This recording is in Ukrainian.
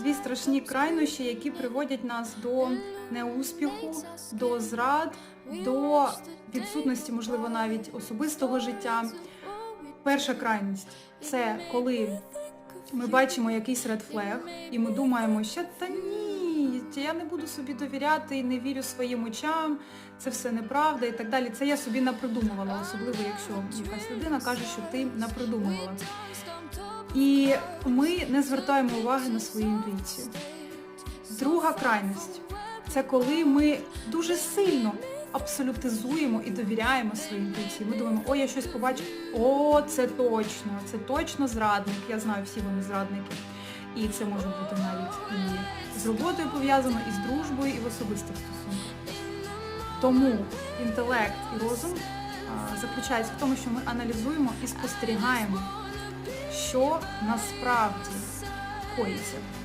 дві страшні крайнощі, які приводять нас до неуспіху, до зрад, до відсутності, можливо, навіть особистого життя. Перша крайність це коли ми бачимо якийсь flag і ми думаємо, що та ні, я не буду собі довіряти, не вірю своїм очам, це все неправда і так далі. Це я собі напридумувала, особливо якщо якась людина каже, що ти напридумувала. І ми не звертаємо уваги на свою інтуїцію. Друга крайність це коли ми дуже сильно абсолютизуємо і довіряємо своїй інтуїції. Ми думаємо, о, я щось побачив, о, це точно, це точно зрадник. Я знаю, всі вони зрадники. І це може бути навіть і з роботою пов'язано, і з дружбою, і в особистих стосунках. Тому інтелект і розум заключається в тому, що ми аналізуємо і спостерігаємо, що насправді коїться.